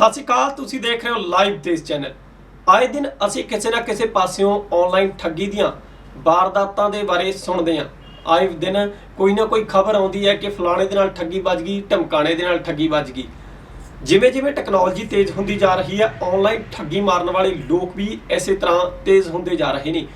ਸਤਿ ਸ਼੍ਰੀ ਅਕਾਲ, ਤੁਸੀਂ ਦੇਖ ਰਹੇ ਹੋ ਲਾਈਵ ਦੇਸ ਚੈਨਲ ਆਏ ਦਿਨ ਅਸੀਂ ਕਿਸੇ ਨਾ ਕਿਸੇ ਪਾਸਿਓਂ ਆਨਲਾਈਨ ਠੱਗੀ ਦੀਆਂ ਵਾਰਦਾਤਾਂ ਦੇ ਬਾਰੇ ਸੁਣਦੇ ਹਾਂ। ਆਏ ਦਿਨ ਕੋਈ ਨਾ ਕੋਈ ਖਬਰ ਆਉਂਦੀ ਹੈ ਕਿ ਫਲਾਣੇ ਦੇ ਨਾਲ ਠੱਗੀ ਵੱਜ ਗਈ, ਢਮਕਾਣੇ ਦੇ ਨਾਲ ਠੱਗੀ ਵੱਜ ਗਈ। ਜਿਵੇਂ ਜਿਵੇਂ ਟੈਕਨੋਲੋਜੀ ਤੇਜ਼ ਹੁੰਦੀ ਜਾ ਰਹੀ ਹੈ ਆਨਲਾਈਨ ਠੱਗੀ ਮਾਰਨ ਵਾਲੇ ਲੋਕ ਵੀ ਇਸੇ ਤਰ੍ਹਾਂ ਤੇਜ਼ ਹੁੰਦੇ ਜਾ ਰਹੇ ਨੇ।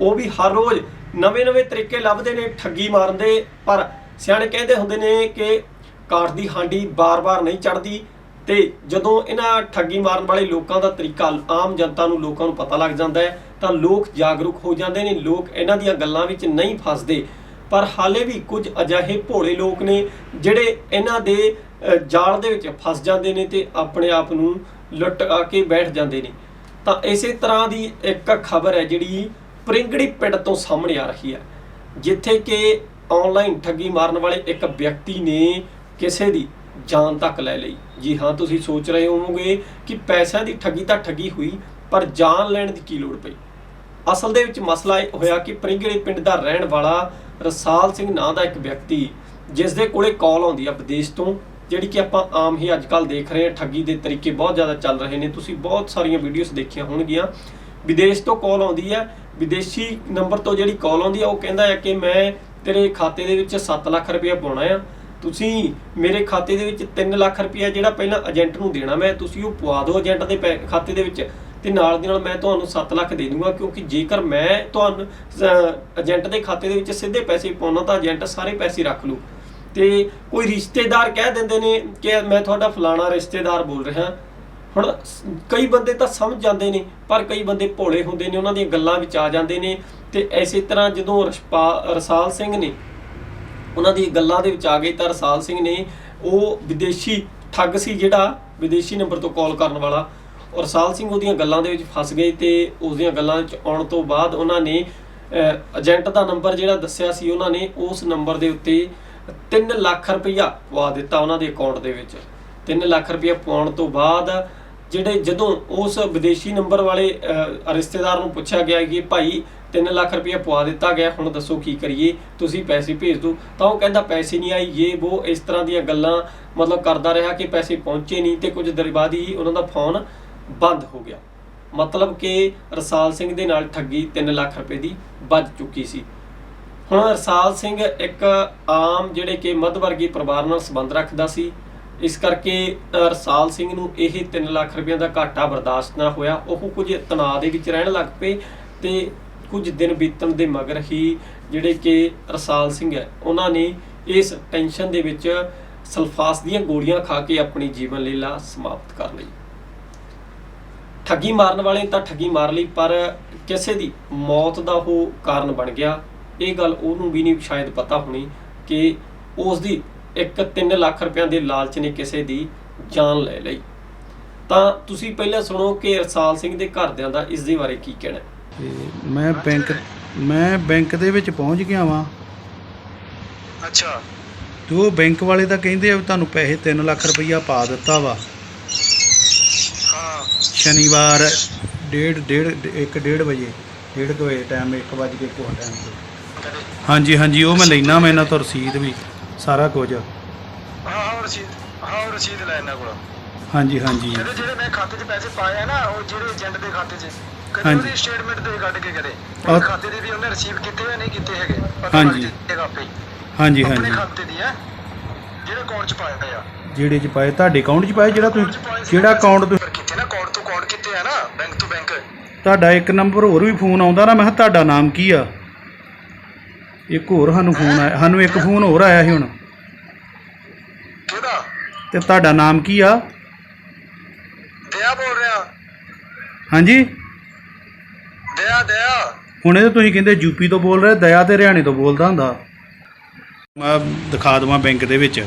ਉਹ ਵੀ ਹਰ ਰੋਜ਼ ਨਵੇਂ-ਨਵੇਂ ਤਰੀਕੇ ਲੱਭਦੇ ਨੇ ਠੱਗੀ ਮਾਰਨ ਦੇ, ਪਰ ਸਿਆਣੇ ਕਹਿੰਦੇ ਹੁੰਦੇ ਨੇ ਕਿ ਕਾਠ ਦੀ ਹਾਂਡੀ ਬਾਰ-ਬਾਰ ਨਹੀਂ ਚੜਦੀ ਤੇ ਜਦੋਂ ਇਹਨਾਂ ਠੱਗੀ ਮਾਰਨ ਵਾਲੇ ਲੋਕਾਂ ਦਾ ਤਰੀਕਾ ਆਮ ਜਨਤਾ ਨੂੰ ਲੋਕਾਂ ਨੂੰ ਪਤਾ ਲੱਗ ਜਾਂਦਾ ਹੈ, ਤਾਂ ਲੋਕ ਜਾਗਰੂਕ ਹੋ ਜਾਂਦੇ ਨੇ, ਲੋਕ ਇਹਨਾਂ ਦੀਆਂ ਗੱਲਾਂ ਵਿੱਚ ਨਹੀਂ ਫਸਦੇ। ਪਰ ਹਾਲੇ ਵੀ ਕੁਝ ਅਜਿਹੇ ਭੋਲੇ ਲੋਕ ਨੇ ਜਿਹੜੇ ਇਹਨਾਂ ਦੇ ਜਾਲ ਦੇ ਵਿੱਚ ਫਸ ਜਾਂਦੇ ਨੇ ਤੇ ਆਪਣੇ ਆਪ ਨੂੰ ਲੁੱਟ ਕੇ ਬੈਠ ਜਾਂਦੇ ਨੇ। ਤਾਂ ਇਸੇ ਤਰ੍ਹਾਂ ਦੀ ਇੱਕ ਖਬਰ ਹੈ ਜਿਹੜੀ ਪ੍ਰਿੰਗੜੀ ਪਿੰਡ ਤੋਂ ਸਾਹਮਣੇ ਆ ਰਹੀ ਹੈ, ਜਿੱਥੇ ਕਿ ਆਨਲਾਈਨ ਠੱਗੀ ਮਾਰਨ ਵਾਲੇ ਇੱਕ ਵਿਅਕਤੀ ਨੇ ਕਿਸੇ ਦੀ ਜਾਨ ਤੱਕ ਲੈ ਲਈ। ਜੀ ਹਾਂ, ਤੁਸੀਂ ਸੋਚ ਰਹੇ ਹੋਵੋਗੇ ਕਿ ਪੈਸਿਆਂ ਦੀ ਠੱਗੀ ਤਾਂ ਠੱਗੀ ਹੋਈ, ਪਰ ਜਾਨ ਲੈਣ ਦੀ ਕੀ ਲੋੜ ਪਈ? ਅਸਲ ਦੇ ਵਿੱਚ ਮਸਲਾ ਇਹ ਹੋਇਆ ਕਿ ਪ੍ਰਿੰਗੜੇ ਪਿੰਡ ਦਾ ਰਹਿਣ ਵਾਲਾ ਰਸਾਲ ਸਿੰਘ ਨਾਂ ਦਾ ਇੱਕ ਵਿਅਕਤੀ ਜਿਸ ਦੇ ਕੋਲੇ ਕਾਲ ਆਉਂਦੀ ਆ ਵਿਦੇਸ਼ ਤੋਂ, ਜਿਹੜੀ ਕਿ ਆਪਾਂ ਆਮ ਹੀ ਅੱਜ ਕੱਲ ਦੇਖ ਰਹੇ ਹਾਂ, ਠੱਗੀ ਦੇ ਤਰੀਕੇ ਬਹੁਤ ਜ਼ਿਆਦਾ ਚੱਲ ਰਹੇ ਨੇ। ਤੁਸੀਂ ਬਹੁਤ ਸਾਰੀਆਂ ਵੀਡੀਓਜ਼ ਦੇਖੀਆਂ ਹੋਣਗੀਆਂ। ਵਿਦੇਸ਼ ਤੋਂ ਕਾਲ ਆਉਂਦੀ ਹੈ ਵਿਦੇਸ਼ੀ ਨੰਬਰ ਤੋਂ ਜਿਹੜੀ ਕਾਲ ਆਉਂਦੀ ਹੈ ਉਹ ਕਹਿੰਦਾ ਹੈ ਕਿ ਮੈਂ ਤੇਰੇ ਖਾਤੇ ਦੇ ਵਿੱਚ 7 ਲੱਖ ਰੁਪਏ ਪਾਉਣਾ ਆ। ਤੁਸੀਂ ਮੇਰੇ ਖਾਤੇ ਦੇ ਵਿੱਚ 3 ਲੱਖ ਰੁਪਇਆ ਜਿਹੜਾ ਪਹਿਲਾਂ ਏਜੰਟ ਨੂੰ ਦੇਣਾ, ਮੈਂ ਤੁਸੀਂ ਉਹ ਪਵਾ ਦਿਓ ਏਜੰਟ ਦੇ ਪੈ- ਖਾਤੇ ਦੇ ਵਿੱਚ ਤੇ ਨਾਲ ਦੀ ਨਾਲ ਮੈਂ ਤੁਹਾਨੂੰ 7 ਲੱਖ ਦੇ ਦੂੰਗਾ, ਕਿਉਂਕਿ ਜੇਕਰ ਮੈਂ ਤੁਹਾਨੂੰ ਏਜੰਟ ਦੇ ਖਾਤੇ ਦੇ ਵਿੱਚ ਸਿੱਧੇ ਪੈਸੇ ਪਾਉਣਾ ਤਾਂ ਏਜੰਟ ਸਾਰੇ ਪੈਸੇ ਰੱਖ ਲੂ। ਤੇ ਕੋਈ ਰਿਸ਼ਤੇਦਾਰ ਕਹਿ ਦਿੰਦੇ ਨੇ ਕਿ ਮੈਂ ਤੁਹਾਡਾ ਫਲਾਣਾ ਰਿਸ਼ਤੇਦਾਰ ਬੋਲ ਰਿਹਾ। ਹੁਣ ਕਈ ਬੰਦੇ ਤਾਂ ਸਮਝ ਜਾਂਦੇ ਨੇ, ਪਰ ਕਈ ਬੰਦੇ ਭੋਲੇ ਹੁੰਦੇ ਨੇ, ਉਹਨਾਂ ਦੀਆਂ ਗੱਲਾਂ ਵਿੱਚ ਆ ਜਾਂਦੇ ਨੇ। ਤੇ ਐਸੇ ਤਰ੍ਹਾਂ ਜਦੋਂ ਰਸ਼ਪਾ- ਰਸਾਲ ਸਿੰਘ ਨੇ ਉਹਨਾਂ ਦੀ ਗੱਲਾਂ ਦੇ ਵਿੱਚ ਆ ਗਈ ਤਾਂ ਰਸਾਲ ਸਿੰਘ ਨੇ ਉਹ ਵਿਦੇਸ਼ੀ ਠੱਗ ਸੀ ਜਿਹੜਾ ਵਿਦੇਸ਼ੀ ਨੰਬਰ ਤੋਂ ਕਾਲ ਕਰਨ ਵਾਲਾ। ਔਰ ਰਸਾਲ ਸਿੰਘ ਉਹਦੀਆਂ ਗੱਲਾਂ ਦੇ ਵਿੱਚ ਫਸ ਗਏ ਤੇ ਉਸ ਦੀਆਂ ਗੱਲਾਂ ਵਿੱਚ ਆਉਣ ਤੋਂ ਬਾਅਦ ਉਹਨਾਂ ਨੇ ਏਜੰਟ ਦਾ ਨੰਬਰ ਜਿਹੜਾ ਦੱਸਿਆ ਸੀ, ਉਹਨਾਂ ਨੇ ਉਸ ਨੰਬਰ ਦੇ ਉੱਤੇ 3 ਲੱਖ ਰੁਪਈਆ ਪਵਾ ਦਿੱਤਾ ਉਹਨਾਂ ਦੇ ਅਕਾਊਂਟ ਦੇ ਵਿੱਚ। 3 ਲੱਖ ਰੁਪਈਆ ਪਾਉਣ ਤੋਂ ਬਾਅਦ ਜਿਹੜੇ ਜਦੋਂ ਉਸ ਵਿਦੇਸ਼ੀ ਨੰਬਰ ਵਾਲੇ ਰਿਸ਼ਤੇਦਾਰ ਨੂੰ ਪੁੱਛਿਆ ਗਿਆ ਕਿ ਭਾਈ 3 ਲੱਖ ਰੁਪਏ ਪਵਾ ਦਿੱਤਾ ਗਿਆ, ਹੁਣ ਦੱਸੋ ਕੀ ਕਰੀਏ, ਤੁਸੀਂ ਪੈਸੇ ਭੇਜ ਦਿਓ। ਤਾਂ ਉਹ ਕਹਿੰਦਾ ਪੈਸੇ ਨਹੀਂ ਆਈ, ਇਹ ਉਹ ਇਸ ਤਰ੍ਹਾਂ ਦੀਆਂ ਗੱਲਾਂ ਮਤਲਬ ਕਰਦਾ ਰਿਹਾ ਕਿ ਪੈਸੇ ਪਹੁੰਚੇ ਨਹੀਂ ਤੇ ਕੁਝ ਦੇਰ ਬਾਅਦ ਹੀ ਉਹਨਾਂ ਦਾ ਫੋਨ ਬੰਦ ਹੋ ਗਿਆ। ਮਤਲਬ ਕਿ ਰਸਾਲ ਸਿੰਘ ਦੇ ਨਾਲ ਠੱਗੀ 3 ਲੱਖ ਰੁਪਏ ਦੀ ਵੱਜ ਚੁੱਕੀ ਸੀ। ਹੁਣ ਰਸਾਲ ਸਿੰਘ ਇੱਕ ਆਮ ਜਿਹੜੇ ਕਿ ਮੱਧ ਵਰਗੀ ਪਰਿਵਾਰ ਨਾਲ ਸੰਬੰਧ ਰੱਖਦਾ ਸੀ। ਇਸ ਕਰਕੇ ਰਸਾਲ ਸਿੰਘ ਨੂੰ ਇਹ 3 ਲੱਖ ਰੁਪਏ ਦਾ ਘਾਟਾ ਬਰਦਾਸ਼ਤ ਨਾ ਹੋਇਆ। ਉਹ ਕੁਝ ਤਣਾਅ ਦੇ ਵਿੱਚ ਰਹਿਣ ਲੱਗ ਪਏ ਤੇ ਕੁਝ ਦਿਨ ਬੀਤਣ ਦੇ ਮਗਰ ਹੀ ਜਿਹੜੇ ਕਿ ਰਸਾਲ ਸਿੰਘ ਹੈ, ਉਹਨਾਂ ਨੇ ਇਸ ਟੈਨਸ਼ਨ ਦੇ ਵਿੱਚ ਸਲਫਾਸ ਦੀਆਂ ਗੋਲੀਆਂ ਖਾ ਕੇ ਆਪਣੀ ਜੀਵਨ ਲੀਲਾ ਸਮਾਪਤ ਕਰ ਲਈ। ਠੱਗੀ ਮਾਰਨ ਵਾਲੇ ਤਾਂ ਠੱਗੀ ਮਾਰ ਲਈ, ਪਰ ਕਿਸੇ ਦੀ ਮੌਤ ਦਾ ਉਹ ਕਾਰਨ ਬਣ ਗਿਆ। ਇਹ ਗੱਲ ਉਹਨੂੰ ਵੀ ਨਹੀਂ ਸ਼ਾਇਦ ਪਤਾ ਹੋਣੀ ਕਿ ਉਸ ਦੀ ਇੱਕ 3 ਲੱਖ ਰੁਪਏ ਦੇ ਲਾਲਚ ਨੇ ਕਿਸੇ ਦੀ ਜਾਨ ਲੈ ਲਈ। ਤਾਂ ਤੁਸੀਂ ਪਹਿਲਾਂ ਸੁਣੋ ਕਿ ਰਸਾਲ ਸਿੰਘ ਦੇ ਘਰਦਿਆਂ ਦਾ ਇਸ ਦੇ ਬਾਰੇ ਕੀ ਕਹਿਣਾ। ਤੇ ਮੈਂ ਬੈਂਕ ਮੈਂ ਬੈਂਕ ਦੇ ਵਿੱਚ ਪਹੁੰਚ ਗਿਆ ਵਾਂ। ਅੱਛਾ। ਤੇ ਉਹ ਬੈਂਕ ਵਾਲੇ ਤਾਂ ਕਹਿੰਦੇ ਆ ਵੀ ਤੁਹਾਨੂੰ ਪੈਸੇ 3 ਲੱਖ ਰੁਪਈਆ ਪਾ ਦਿੱਤਾ ਵਾ। ਹਾਂ। ਸ਼ਨੀਵਾਰ ਡੇਢ ਡੇਢ ਇੱਕ ਡੇਢ ਵਜੇ ਡੇਢ ਕੁ ਵਜੇ ਟਾਈਮ 1 ਵਜੇ ਕੇ ਕੋਲ ਟਾਈਮ ਤੇ। ਹਾਂਜੀ ਹਾਂਜੀ ਉਹ ਮੈਂ ਲੈਣਾ ਮੈਂ ਇਹਨਾਂ ਤੋਂ ਰਸੀਦ ਵੀ। ਸਾਰਾ ਕੁਝ। ਹਾਂ ਰਸੀਦ ਹਾਂ ਉਹ ਰਸੀਦ ਲੈ ਇਹਨਾਂ ਕੋਲ। ਹਾਂਜੀ ਹਾਂਜੀ। ਕਹਿੰਦੇ ਜਿਹੜੇ ਮੈਂ ਖਾਤੇ 'ਚ ਪੈਸੇ ਪਾਏ ਆ ਨਾ ਉਹ ਜਿਹੜੇ ਏਜੰਟ ਦੇ ਖਾਤੇ 'ਚ। ਕਦੇ ਹਾਂਜੀ। ਉਹਦੀ ਸਟੇਟਮੈਂਟ ਦੇ ਕੱਢ ਕੇ ਕਦੇ ਉਹ ਖਾਤੇ ਦੀ ਵੀ ਉਹਨੇ ਰਿਸੀਵ ਕੀਤੇ ਜਾਂ ਨਹੀਂ ਕੀਤੇ ਹੈਗੇ। ਪਤਾ ਹਾਂਜੀ। ਲੱਗ ਜਾਏਗਾ ਆਪੇ। ਹੀ। ਹਾਂਜੀ। ਆਪਣੇ ਹਾਂਜੀ ਖਾਤੇ ਦੀ ਹੈ ਜਿਹੜੇ ਅਕਾਊਂਟ 'ਚ ਪਾਏ ਆ। ਜਿਹੜੇ ਚ ਪਾਏ ਤੁਹਾਡੇ ਅਕਾਊਂਟ 'ਚ ਪਾਏ ਜਿਹੜਾ ਤੁਸੀਂ ਨਾ, ਅਕਾਊਂਟ transfer ਕੀਤੇ ਨਾ ਅਕਾਊਂਟ ਤੋਂ ਅਕਾਊਂਟ ਕੀਤੇ ਆ ਨਾ ਬੈਂਕ ਤੋਂ ਬੈਂਕ ਤੁਹਾਡਾ ਇੱਕ ਨੰਬਰ ਹੋਰ ਵੀ ਫੋਨ ਆਉਂਦਾ ਨਾ ਮੈਂ ਕਿਹਾ ਤੁਹਾਡਾ ਨਾਮ ਕੀ ਆ? ਇੱਕ ਹੋਰ ਸਾਨੂੰ ਫੋਨ ਆਇਆ ਸਾਨੂੰ ਇੱਕ ਫੋਨ ਹੋਰ ਆਇਆ ਸੀ ਹੁਣ। ਕਿਹਦਾ? ਤੇ ਤੁਹਾਡਾ ਨਾਮ ਕੀ ਆ? ਦਿਆ ਬੋਲ ਰਿਹਾ। ਹਾਂਜੀ? ਦਿਆ ਦਿਆ। ਹੁਣ ਇਹ ਤੁਸੀਂ ਕਹਿੰਦੇ ਯੂਪੀ ਤੋਂ ਬੋਲ ਰਹੇ ਦਇਆ ਤੇ ਹਰਿਆਣੇ ਤੋਂ ਬੋਲਦਾ ਹੁੰਦਾ। ਮੈਂ ਦਿਖਾ ਦਵਾਂ ਬੈਂਕ ਦੇ ਵਿੱਚ।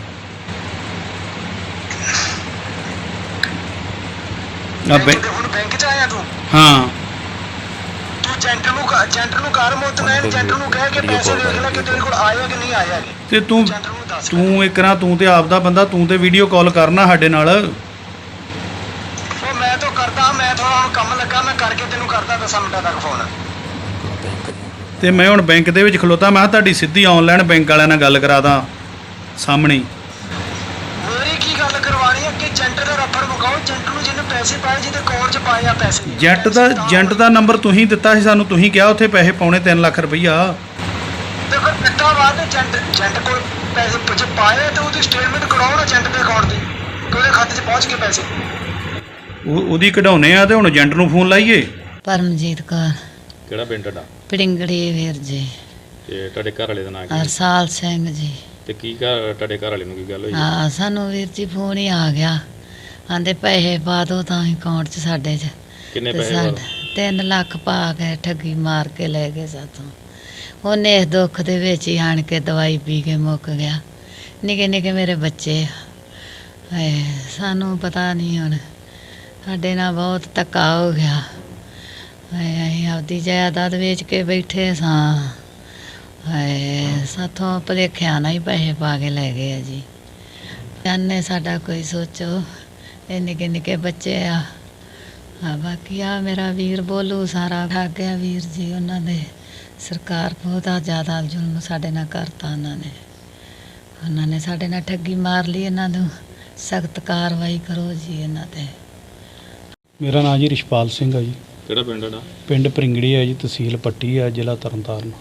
ਆ ਬੈਂਕ ਹੁਣ ਬੈਂਕ 'ਚ ਆਇਆ ਤੂੰ? ਹਾਂ। ਏਜੰਟ ਨੂੰ ਏਜੰਟ ਨੂੰ ਕਰ ਮੁੱਤ ਮੈਂ ਏਜੰਟ ਨੂੰ ਕਹਿ ਕੇ ਪੈਸੇ ਦੇਖ ਲੈ ਕਿ ਤੇਰੇ ਕੋਲ ਆਇਆ ਕਿ ਨਹੀਂ ਆਇਆ ਹੈਗੇ ਤੇ ਤੂੰ ਏਜੰਟ ਨੂੰ ਦੱਸ ਤੂੰ ਇੱਕ ਨਾ ਤੂੰ ਤੇ ਆਪਦਾ ਬੰਦਾ ਤੂੰ ਤੇ ਵੀਡੀਓ ਕਾਲ ਕਰਨਾ ਸਾਡੇ ਨਾਲ। ਉਹ ਮੈਂ ਤਾਂ ਕਰਦਾ ਮੈਂ ਥੋੜਾ ਹੁਣ ਕੰਮ ਲੱਗਾ ਮੈਂ ਕਰਕੇ ਤੈਨੂੰ ਕਰਦਾ 10 ਮਿੰਟਾਂ ਤੱਕ ਫੋਨ ਤੇ ਮੈਂ ਹੁਣ ਬੈਂਕ ਦੇ ਵਿੱਚ ਖਲੋਤਾ ਮੈਂ ਕਿਹਾ ਤੁਹਾਡੀ ਸਿੱਧੀ ਆਨਲਾਈਨ ਬੈਂਕ ਵਾਲਿਆਂ ਨਾਲ ਗੱਲ ਕਰਾਦਾ ਸਾਹਮਣੇ। ਮੇਰੀ ਕੀ ਗੱਲ ਕਰਵਾਣੀ ਹੈ ਕਿ ਏਜੰਟ ਦਾ ਰਫੜ ਮੁਕਾਓ ਏਜੰਟ ਨੂੰ ਪੈਸੇ ਪਾਏ ਜਿਹਦੇ ਅਕਾਊਂਟ 'ਚ ਪਾਏ ਆ ਪੈਸੇ। ਜੈਟ ਦਾ ਏਜੰਟ ਦਾ ਨੰਬਰ ਤੁਸੀਂ ਦਿੱਤਾ ਸੀ ਸਾਨੂੰ ਤੁਸੀਂ ਕਿਹਾ ਉੱਥੇ ਪੈਸੇ ਪਾਉਣੇ 3 ਲੱਖ ਰੁਪਈਆ। ਤੇ ਫਿਰ ਦਿੱਤਾ ਬਾਅਦ ਏਜੰਟ ਏਜੰਟ ਕੋਲ ਪੈਸੇ ਪੁੱਛ ਪਾਏ ਤੇ ਉਹਦੀ ਸਟੇਟਮੈਂਟ ਕਢਾਉਣ ਏਜੰਟ ਦੇ ਅਕਾਊਂਟ ਦੀ। ਕਿ ਉਹਦੇ ਖਾਤੇ 'ਚ ਪਹੁੰਚ ਕੇ ਪੈਸੇ। ਉਹ ਉਹਦੀ ਕਢਾਉਣੇ ਆ ਤੇ ਹੁਣ ਏਜੰਟ ਨੂੰ ਫੋਨ ਲਾਈਏ। ਪਰਮਜੀਤ ਕੌਰ। ਕਿਹੜਾ ਪਿੰਡ ਤੁਹਾਡਾ? ਪਿੜਿੰਗੜੀ ਵੀਰ ਜੀ। ਤੇ ਤੁਹਾਡੇ ਘਰ ਵਾਲੇ ਦਾ ਨਾਂ ਕੀ ਹਰਸਾਲ ਸਿੰਘ ਜੀ। ਤੇ ਕੀ ਘਰ ਤੁਹਾਡੇ ਘਰ ਵਾਲੇ ਨੂੰ ਕੀ ਗੱਲ ਹੋਈ? ਹਾਂ ਸਾਨੂੰ ਵੀਰ ਜੀ ਫੋਨ ਹੀ ਆ ਗਿਆ। ਆਂਦੇ ਪੈਸੇ ਪਾ ਦੋ ਤਾਂ ਅਕਾਊਂਟ 'ਚ ਸਾਡੇ 'ਚ। ਕਿੰਨੇ ਤੇ ਪੈਸੇ ਸਾਡਾ ਵਾਰ 3 ਲੱਖ ਪਾ ਕੇ ਠੱਗੀ ਮਾਰ ਕੇ ਲੈ ਗਏ ਸਾਥੋਂ। ਉਹਨੇ ਇਸ ਦੁੱਖ ਦੇ ਵਿੱਚ ਹੀ ਆਣ ਕੇ ਦਵਾਈ ਪੀ ਕੇ ਮੁੱਕ ਗਿਆ। ਨਿੱਕੇ ਨਿੱਕੇ ਮੇਰੇ ਬੱਚੇ। ਆ। ਹਾਏ ਸਾਨੂੰ ਪਤਾ ਨਹੀਂ ਹੁਣ। ਸਾਡੇ ਨਾਲ ਬਹੁਤ ਧੱਕਾ ਹੋ ਗਿਆ। ਹਾਏ ਅਸੀਂ ਆਪਦੀ ਜਾਇਦਾਦ ਵੇਚ ਕੇ ਬੈਠੇ ਸਾਂ। ਹਾਏ ਸਾਥੋਂ ਭਲੇਖਿਆਂ ਨਾਲ ਹੀ ਪੈਸੇ ਪਾ ਕੇ ਲੈ ਗਏ ਆ ਜੀ। ਜਾਨੇ ਸਾਡਾ ਕੋਈ ਸੋਚੋ। ਇਹ ਨਿੱਕੇ ਨਿੱਕੇ ਬੱਚੇ ਆ। ਆ ਬਾਕੀ ਆ ਮੇਰਾ ਵੀਰ ਬੋਲੂ ਸਾਰਾ ਠੱਗ ਗਿਆ ਵੀਰ ਜੀ ਉਹਨਾਂ ਦੇ ਸਰਕਾਰ ਬਹੁਤਾ ਜ਼ਿਆਦਾ ਜ਼ੁਲਮ ਸਾਡੇ ਨਾਲ ਕਰਤਾ ਉਹਨਾਂ ਨੇ। ਉਹਨਾਂ ਨੇ ਸਾਡੇ ਨਾਲ ਠੱਗੀ ਮਾਰ ਲਈ ਇਹਨਾਂ ਨੂੰ। ਸਖਤ ਕਾਰਵਾਈ ਕਰੋ ਜੀ ਇਹਨਾਂ ਤੇ। ਮੇਰਾ ਨਾਮ ਜੀ ਰਿਸ਼ਪਾਲ ਸਿੰਘ ਆ ਜੀ। ਕਿਹੜਾ ਪਿੰਡ ਤੁਹਾਡਾ ਪਿੰਡ ਪਰਿੰਗੜੀ ਆ ਜੀ ਤਹਿਸੀਲ ਪੱਟੀ ਆ ਜ਼ਿਲ੍ਹਾ ਤਰਨਤਾਰਨ।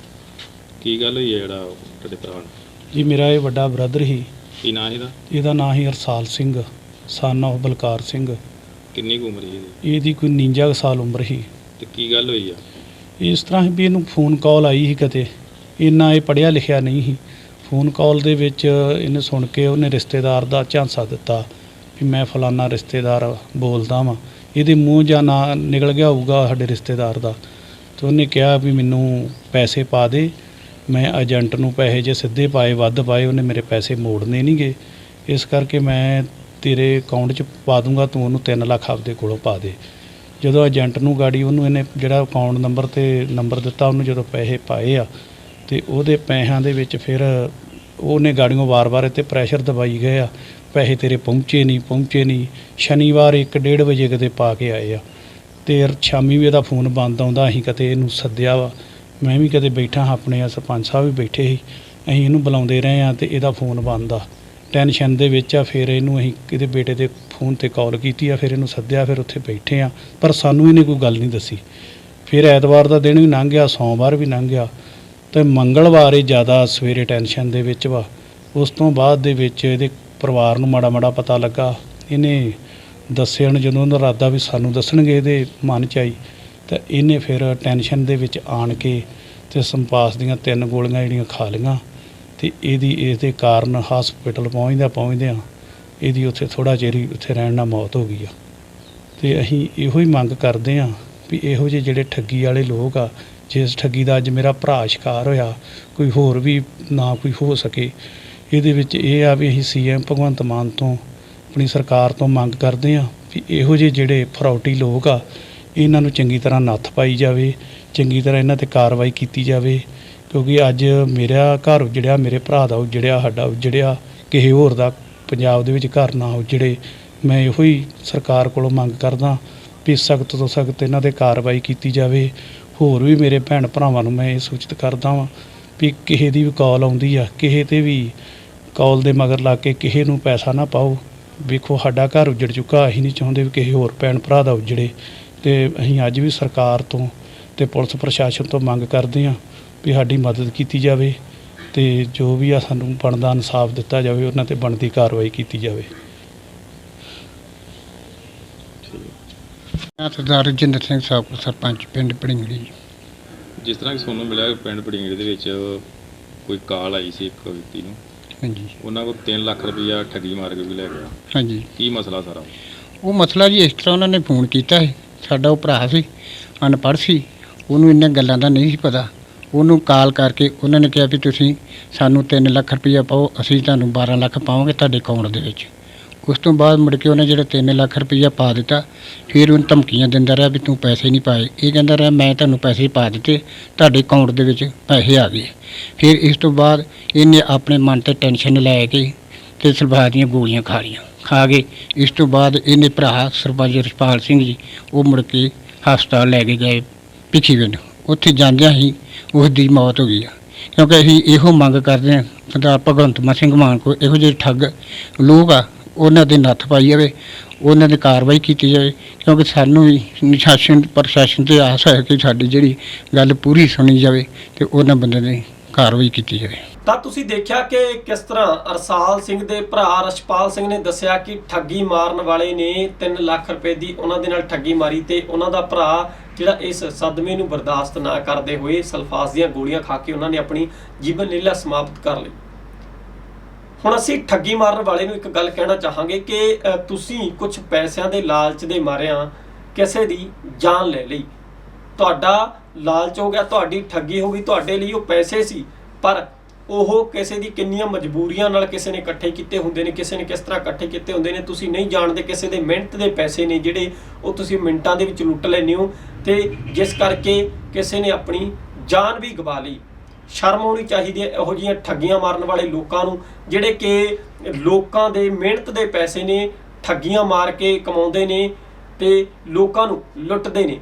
ਕੀ ਗੱਲ ਹੋਈ ਹੈ ਜਿਹੜਾ ਤੁਹਾਡੇ ਭਰਾ ਨੂੰ ਜੀ ਮੇਰਾ ਇਹ ਵੱਡਾ ਬ੍ਰਦਰ ਹੀ। ਕੀ ਨਾਂ ਇਹਦਾ? ਇਹਦਾ ਨਾਂ ਸੀ ਹਰਸਾਲ ਸਿੰਘ ਸਨ of ਬਲਕਾਰ ਸਿੰਘ ਕਿੰਨੀ ਕੁ ਉਮਰ ਸੀ ਇਹਦੀ? ਇਹਦੀ ਕੋਈ 49 ਕੁ ਸਾਲ ਉਮਰ ਸੀ। ਤੇ ਕੀ ਗੱਲ ਹੋਈ ਆ? ਇਸ ਤਰ੍ਹਾਂ ਸੀ ਵੀ ਇਹਨੂੰ ਫੋਨ ਕਾਲ ਆਈ ਸੀ ਕਿਤੇ। ਇੰਨਾ ਇਹ ਪੜਿਆ ਲਿਖਿਆ ਨਹੀਂ ਸੀ। ਫੋਨ ਕਾਲ ਦੇ ਵਿੱਚ ਇਹਨੇ ਸੁਣ ਕੇ ਉਹਨੇ ਰਿਸ਼ਤੇਦਾਰ ਦਾ ਝਾਂਸਾ ਦਿੱਤਾ ਵੀ ਮੈਂ ਫਲਾਨਾ ਰਿਸ਼ਤੇਦਾਰ ਬੋਲਦਾ ਵਾਂ। ਇਹਦੇ ਮੂੰਹ ਜਾਂ ਨਾ ਨਿਕਲ ਗਿਆ ਹੋਊਗਾ ਸਾਡੇ ਰਿਸ਼ਤੇਦਾਰ ਦਾ। ਤੇ ਉਹਨੇ ਕਿਹਾ ਵੀ ਮੈਨੂੰ ਪੈਸੇ ਪਾ ਦੇ। ਮੈਂ ਏਜੰਟ ਨੂੰ ਪੈਸੇ ਜੇ ਸਿੱਧੇ ਪਾਏ ਵੱਧ ਪਾਏ ਉਹਨੇ ਮੇਰੇ ਪੈਸੇ ਮੋੜਨੇ ਨਹੀਂਗੇ ਇਸ ਕਰਕੇ ਮੈਂ ਤੇਰੇ ਅਕਾਊਂਟ 'ਚ ਪਾ ਦੂੰਗਾ, ਤੂੰ ਉਹਨੂੰ 3 ਲੱਖ ਆਪਦੇ ਕੋਲੋਂ ਪਾ ਦੇ। ਜਦੋਂ ਏਜੰਟ ਨੂੰ ਗਾੜੀ ਉਹਨੂੰ ਇਹਨੇ ਜਿਹੜਾ ਅਕਾਊਂਟ ਨੰਬਰ ਤੇ ਨੰਬਰ ਦਿੱਤਾ, ਉਹਨੂੰ ਜਦੋਂ ਪੈਸੇ ਪਾਏ ਆ, ਤੇ ਉਹਦੇ ਪੈਸਿਆਂ ਦੇ ਵਿੱਚ ਫਿਰ ਉਹਨੇ ਗਾੜੀਆਂ ਵਾਰ-ਵਾਰ ਇੱਥੇ ਪ੍ਰੈਸ਼ਰ ਦਵਾਈ ਗਏ ਆ। ਪੈਸੇ ਤੇਰੇ ਪਹੁੰਚੇ ਨਹੀਂ ਪਹੁੰਚੇ ਨਹੀਂ। ਸ਼ਨੀਵਾਰ 1:30 ਵਜੇ ਕਿਤੇ ਪਾ ਕੇ ਆਏ ਆ। ਤੇ ਸ਼ਾਮੀ ਵੀ ਇਹਦਾ ਫੋਨ ਬੰਦ ਆਉਂਦਾ, ਅਸੀਂ ਕਦੇ ਇਹਨੂੰ ਸੱਦਿਆ ਵਾ। ਮੈਂ ਵੀ ਕਦੇ ਬੈਠਾ ਹਾਂ ਆਪਣੇ ਆ ਸਰਪੰਚ ਸਾਹਿਬ ਵੀ ਬੈਠੇ ਸੀ। ਅਸੀਂ ਇਹਨੂੰ ਬੁਲਾਉਂਦੇ ਰਹੇ ਆ ਤੇ ਇਹਦਾ ਫੋਨ ਬੰਦ ਆ। ਟੈਨਸ਼ਨ ਦੇ ਵਿੱਚ ਆ, ਫਿਰ ਇਹਨੂੰ ਅਸੀਂ ਇਹਦੇ ਬੇਟੇ ਦੇ ਫੋਨ ਤੇ ਕਾਲ ਕੀਤੀ ਆ, ਫਿਰ ਇਹਨੂੰ ਸੱਦਿਆ, ਫਿਰ ਉੱਥੇ ਬੈਠੇ ਆ। ਪਰ ਸਾਨੂੰ ਇਹਨੇ ਕੋਈ ਗੱਲ ਨਹੀਂ ਦੱਸੀ। ਫਿਰ ਐਤਵਾਰ ਦਾ ਦਿਨ ਵੀ ਲੰਘ ਗਿਆ, ਸੋਮਵਾਰ ਵੀ ਲੰਘ ਗਿਆ ਤੇ ਮੰਗਲਵਾਰ ਇਹ ਜ਼ਿਆਦਾ ਸਵੇਰੇ ਟੈਨਸ਼ਨ ਦੇ ਵਿੱਚ ਵਾ। ਉਸ ਤੋਂ ਬਾਅਦ ਦੇ ਵਿੱਚ ਇਹਦੇ ਪਰਿਵਾਰ ਨੂੰ ਮਾੜਾ ਮਾੜਾ ਪਤਾ ਲੱਗਾ। ਇਹਨੇ ਦੱਸਿਆ ਨੂੰ ਜਦੋਂ ਉਹਦਾ ਇਰਾਦਾ ਵੀ ਸਾਨੂੰ ਦੱਸਣਗੇ ਇਹਦੇ ਮਨ ਚ ਆਈ, ਤਾਂ ਇਹਨੇ ਫਿਰ ਟੈਨਸ਼ਨ ਦੇ ਵਿੱਚ ਆਣ ਕੇ ਤੇ ਸੰਪਾਸ ਦੀਆਂ ਤਿੰਨ ਗੋਲੀਆਂ ਜਿਹੜੀਆਂ ਖਾ ਲਈਆਂ। ਤੇ ਇਹਦੀ ਇਸ ਦੇ ਕਾਰਨ ਹਸਪੀਟਲ ਪਹੁੰਚਦਿਆਂ ਪਹੁੰਚਦਿਆਂ ਇਹਦੀ ਉੱਥੇ ਥੋੜਾ ਚਿਰ ਹੀ ਉੱਥੇ ਰਹਿਣ ਨਾਲ ਮੌਤ ਹੋ ਗਈ ਆ। ਤੇ ਅਸੀਂ ਇਹੋ ਹੀ ਮੰਗ ਕਰਦੇ ਆ ਵੀ ਇਹੋ ਜਿਹੇ ਜਿਹੜੇ ਠੱਗੀ ਵਾਲੇ ਲੋਕ ਆ, ਜਿਸ ਠੱਗੀ ਦਾ ਅੱਜ ਮੇਰਾ ਭਰਾ ਸ਼ਿਕਾਰ ਹੋਇਆ, ਕੋਈ ਹੋਰ ਵੀ ਨਾ ਕੋਈ ਹੋ ਸਕੇ, ਇਹਦੇ ਵਿੱਚ ਇਹ ਆ ਵੀ ਅਸੀਂ ਸੀਐਮ ਭਗਵੰਤ ਮਾਨ ਤੋਂ, ਆਪਣੀ ਸਰਕਾਰ ਤੋਂ ਮੰਗ ਕਰਦੇ ਆ ਵੀ ਇਹੋ ਜਿਹੇ ਜਿਹੜੇ ਫਰੌਟੀ ਲੋਕ ਆ, ਇਹਨਾਂ ਨੂੰ ਚੰਗੀ ਤਰ੍ਹਾਂ ਨੱਥ ਪਾਈ ਜਾਵੇ, ਚੰਗੀ ਤਰ੍ਹਾਂ ਇਹਨਾਂ ਤੇ ਕਾਰਵਾਈ ਕੀਤੀ ਜਾਵੇ ਕਿਉਂਕਿ ਅੱਜ ਮੇਰਾ ਘਰ ਉਜੜਿਆ, ਮੇਰੇ ਭਰਾ ਦਾ ਉਜੜਿਆ, ਸਾਡਾ ਉਜੜਿਆ, ਕਿਸੇ ਹੋਰ ਦਾ ਪੰਜਾਬ ਦੇ ਵਿੱਚ ਘਰ ਨਾ ਉਜੜੇ। ਮੈਂ ਇਹੋ ਹੀ ਸਰਕਾਰ ਕੋਲੋਂ ਮੰਗ ਕਰਦਾ ਵੀ ਸਖਤ ਤੋਂ ਸਖਤ ਇਹਨਾਂ ਤੇ ਕਾਰਵਾਈ ਕੀਤੀ ਜਾਵੇ। ਹੋਰ ਵੀ ਮੇਰੇ ਭੈਣ ਭਰਾਵਾਂ ਨੂੰ ਮੈਂ ਇਹ ਸੂਚਿਤ ਕਰਦਾ ਵਾਂ ਵੀ ਕਿਸੇ ਦੀ ਵੀ ਕਾਲ ਆਉਂਦੀ ਆ, ਕਿਸੇ ਤੇ ਵੀ ਕਾਲ ਦੇ ਮਗਰ ਲਾ ਕੇ ਕਿਸੇ ਨੂੰ ਪੈਸਾ ਨਾ ਪਾਓ। ਵੇਖੋ, ਸਾਡਾ ਘਰ ਉਜੜ ਚੁੱਕਾ, ਅਸੀਂ ਨਹੀਂ ਚਾਹੁੰਦੇ ਵੀ ਕਿਸੇ ਹੋਰ ਭੈਣ ਭਰਾ ਦਾ ਉਜੜੇ। ਤੇ ਅਸੀਂ ਅੱਜ ਵੀ ਸਰਕਾਰ ਤੋਂ ਤੇ ਪੁਲਿਸ ਪ੍ਰਸ਼ਾਸਨ ਤੋਂ ਮੰਗ ਕਰਦੇ ਹਾਂ ਵੀ ਸਾਡੀ ਮਦਦ ਕੀਤੀ ਜਾਵੇ ਤੇ ਜੋ ਵੀ ਆ ਸਾਨੂੰ ਬਣਦਾ ਇਨਸਾਫ ਦਿੱਤਾ ਜਾਵੇ ਉਹਨਾਂ ਤੇ ਬਣਦੀ ਕਾਰਵਾਈ ਕੀਤੀ ਜਾਵੇ। ਮੈਂ ਸਰਦਾਰ ਰਜਿੰਦਰ ਸਿੰਘ ਸਾਬਕਾ ਸਰਪੰਚ ਪਿੰਡ ਪੜਿੰਗੜੀ ਜਿਸ ਤਰ੍ਹਾਂ ਕਿ ਤੁਹਾਨੂੰ ਮਿਲਿਆ ਪਿੰਡ ਪੜਿੰਗੜੇ ਦੇ ਵਿੱਚ ਕੋਈ ਕਾਲ ਆਈ ਸੀ ਇੱਕ ਵਿਅਕਤੀ ਨੂੰ? ਹਾਂਜੀ। ਉਹਨਾਂ ਕੋਲ 3 ਲੱਖ ਰੁਪਇਆ ਠੱਗੀ ਮਾਰ ਕੇ ਵੀ ਲੈ ਗਿਆ। ਹਾਂਜੀ। ਕੀ ਮਸਲਾ ਸਾਰਾ? ਉਹ ਮਸਲਾ ਜੀ ਇਸ ਤਰ੍ਹਾਂ ਉਹਨਾਂ ਨੇ ਫੋਨ ਕੀਤਾ ਸੀ। ਸਾਡਾ ਉਹ ਭਰਾ ਸੀ ਅਨਪੜ੍ਹ ਸੀ। ਉਹਨੂੰ ਇੰਨੀਆਂ ਗੱਲਾਂ ਦਾ ਨਹੀਂ ਸੀ ਪਤਾ। ਉਹਨੂੰ ਕਾਲ ਕਰਕੇ ਉਹਨਾਂ ਨੇ ਕਿਹਾ ਵੀ ਤੁਸੀਂ ਸਾਨੂੰ 3 ਲੱਖ ਰੁਪਈਆ ਪਾਓ, ਅਸੀਂ ਤੁਹਾਨੂੰ 12 ਲੱਖ ਪਾਵਾਂਗੇ ਤੁਹਾਡੇ ਅਕਾਊਂਟ ਦੇ ਵਿੱਚ। ਉਸ ਤੋਂ ਬਾਅਦ ਮੁੜ ਕੇ ਉਹਨੇ ਜਿਹੜਾ 3 ਲੱਖ ਰੁਪਈਆ ਪਾ ਦਿੱਤਾ, ਫਿਰ ਉਹਨੂੰ ਧਮਕੀਆਂ ਦਿੰਦਾ ਰਿਹਾ ਵੀ ਤੂੰ ਪੈਸੇ ਨਹੀਂ ਪਾਏ। ਇਹ ਕਹਿੰਦਾ ਰਿਹਾ, ਮੈਂ ਤੁਹਾਨੂੰ ਪੈਸੇ ਪਾ ਦਿੱਤੇ, ਤੁਹਾਡੇ ਅਕਾਊਂਟ ਦੇ ਵਿੱਚ ਪੈਸੇ ਆ ਗਏ। ਫਿਰ ਇਸ ਤੋਂ ਬਾਅਦ ਇਹਨੇ ਆਪਣੇ ਮਨ ਤੇ ਟੈਨਸ਼ਨ ਲੈ ਕੇ ਤੇ ਸਲਵਾਰ ਦੀਆਂ ਗੋਲੀਆਂ ਖਾ ਲਈਆਂ। ਖਾ ਕੇ ਇਸ ਤੋਂ ਬਾਅਦ ਇਹਨੇ ਭਰਾ ਸਰਪੰਚ ਰਸਪਾਲ ਸਿੰਘ ਜੀ, ਉਹ ਮੁੜ ਕੇ ਹਸਪਤਾਲ ਲੈ ਕੇ ਗਏ ਭਿੱਖੀਵਿੰਡ ਉੱਥੇ ਜਾਂਦਿਆਂ ਹੀ ਉਸ ਦੀ ਮੌਤ ਹੋ ਗਈ ਆ। ਕਿਉਂਕਿ ਅਸੀਂ ਇਹੋ ਮੰਗ ਕਰਦੇ ਹਾਂ ਸਰਦਾਰ ਭਗਵੰਤ ਮਾਨ ਸਿੰਘ ਮਾਨ ਕੋ ਇਹੋ ਜਿਹੇ ਠੱਗ ਲੋਕ ਆ, ਉਹਨਾਂ ਦੇ ਨੱਥ ਪਾਈ ਜਾਵੇ, ਉਹਨਾਂ ਦੀ ਕਾਰਵਾਈ ਕੀਤੀ ਜਾਵੇ, ਕਿਉਂਕਿ ਸਾਨੂੰ ਵੀ ਨਿਸ਼ਾਸਨ, ਪ੍ਰਸ਼ਾਸਨ ਤੇ ਆਸ ਹੈ ਕਿ ਸਾਡੀ ਜਿਹੜੀ ਗੱਲ ਪੂਰੀ ਸੁਣੀ ਜਾਵੇ ਤੇ ਉਹਨਾਂ ਬੰਦੇ ਦੀ ਕਾਰਵਾਈ ਕੀਤੀ ਜਾਵੇ। ਤਾਂ ਤੁਸੀਂ ਦੇਖਿਆ ਕਿ ਕਿਸ ਤਰ੍ਹਾਂ ਅਰਸਾਲ ਸਿੰਘ ਦੇ ਭਰਾ ਰਸ਼ਪਾਲ ਸਿੰਘ ਨੇ ਦੱਸਿਆ ਕਿ ਠੱਗੀ ਮਾਰਨ ਵਾਲੇ ਨੇ 3 ਲੱਖ ਰੁਪਏ ਦੀ ਉਹਨਾਂ ਦੇ ਨਾਲ ਠੱਗੀ ਮਾਰੀ ਤੇ ਉਹਨਾਂ ਦਾ ਭਰਾ ਜਿਹੜਾ ਇਸ ਸਦਮੇ ਨੂੰ ਬਰਦਾਸ਼ਤ ਨਾ ਕਰਦੇ ਹੋਏ ਸਲਫਾਸ ਦੀਆਂ ਗੋਲੀਆਂ ਖਾ ਕੇ ਉਹਨਾਂ ਨੇ ਆਪਣੀ ਜੀਵਨ ਲੀਲਾ ਸਮਾਪਤ ਕਰ ਲਈ। ਹੁਣ ਅਸੀਂ ਠੱਗੀ ਮਾਰਨ ਵਾਲੇ ਨੂੰ ਇੱਕ ਗੱਲ ਕਹਿਣਾ ਚਾਹਾਂਗੇ ਕਿ ਤੁਸੀਂ ਕੁਝ ਪੈਸਿਆਂ ਦੇ ਲਾਲਚ ਦੇ ਮਾਰਿਆਂ ਕਿਸੇ ਦੀ ਜਾਨ ਲੈ ਲਈ। ਤੁਹਾਡਾ ਲਾਲਚ ਹੋ ਗਿਆ, ਤੁਹਾਡੀ ਠੱਗੀ ਹੋ ਗਈ, ਤੁਹਾਡੇ ਲਈ ਉਹ ਪੈਸੇ ਸੀ, ਪਰ ਉਹ ਕਿਸੇ ਦੀ ਕਿੰਨੀਆਂ ਮਜਬੂਰੀਆਂ ਨਾਲ ਕਿਸੇ ਨੇ ਇਕੱਠੇ ਕੀਤੇ ਹੁੰਦੇ ਨੇ, ਕਿਸੇ ਨੇ ਕਿਸ ਤਰ੍ਹਾਂ ਇਕੱਠੇ ਕੀਤੇ ਹੁੰਦੇ ਨੇ, ਤੁਸੀਂ ਨਹੀਂ ਜਾਣਦੇ ਕਿਸੇ ਦੇ ਮਿਹਨਤ ਦੇ ਪੈਸੇ ਨੇ ਜਿਹੜੇ ਉਹ ਤੁਸੀਂ ਮਿੰਟਾਂ ਦੇ ਵਿੱਚ ਲੁੱਟ ਲੈਂਦੇ ਹੋ ਤੇ ਜਿਸ ਕਰਕੇ ਕਿਸੇ ਨੇ ਆਪਣੀ ਜਾਨ ਵੀ ਗਵਾ ਲਈ। ਸ਼ਰਮ ਆਉਣੀ ਚਾਹੀਦੀ ਹੈ ਇਹੋ ਜਿਹੀਆਂ ਠੱਗੀਆਂ ਮਾਰਨ ਵਾਲੇ ਲੋਕਾਂ ਨੂੰ, ਜਿਹੜੇ ਕਿ ਲੋਕਾਂ ਦੇ ਮਿਹਨਤ ਦੇ ਪੈਸੇ ਨੇ, ਠੱਗੀਆਂ ਮਾਰ ਕੇ ਕਮਾਉਂਦੇ ਨੇ ਤੇ ਲੋਕਾਂ ਨੂੰ ਲੁੱਟਦੇ ਨੇ।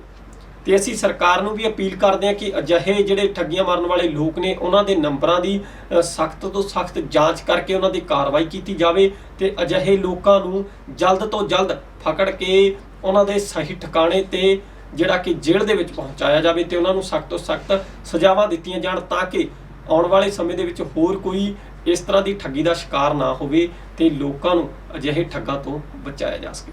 ਤੇ ਅਸੀਂ ਸਰਕਾਰ ਨੂੰ ਵੀ ਅਪੀਲ ਕਰਦੇ ਹਾਂ ਕਿ ਅਜਿਹੇ ਜਿਹੜੇ ਠੱਗੀਆਂ ਮਾਰਨ ਵਾਲੇ ਲੋਕ ਨੇ, ਉਹਨਾਂ ਦੇ ਨੰਬਰਾਂ ਦੀ ਸਖਤ ਤੋਂ ਸਖਤ ਜਾਂਚ ਕਰਕੇ ਉਹਨਾਂ ਦੀ ਕਾਰਵਾਈ ਕੀਤੀ ਜਾਵੇ ਤੇ ਅਜਿਹੇ ਲੋਕਾਂ ਨੂੰ ਜਲਦ ਤੋਂ ਜਲਦ ਫਕੜ ਕੇ ਉਹਨਾਂ ਦੇ ਸਹੀ ਠਿਕਾਣੇ ਤੇ ਜਿਹੜਾ ਕਿ ਜੇਲ੍ਹ ਦੇ ਵਿੱਚ ਪਹੁੰਚਾਇਆ ਜਾਵੇ ਤੇ ਉਹਨਾਂ ਨੂੰ ਸਖਤ ਤੋਂ ਸਖਤ ਸਜ਼ਾਵਾਂ ਦਿੱਤੀਆਂ ਜਾਣ ਤਾਂ ਕਿ ਆਉਣ ਵਾਲੇ ਸਮੇਂ ਦੇ ਵਿੱਚ ਹੋਰ ਕੋਈ ਇਸ ਤਰ੍ਹਾਂ ਦੀ ਠੱਗੀ ਦਾ ਸ਼ਿਕਾਰ ਨਾ ਹੋਵੇ ਤੇ ਲੋਕਾਂ ਨੂੰ ਅਜਿਹੇ ਠੱਗਾਂ ਤੋਂ ਬਚਾਇਆ ਜਾ ਸਕੇ।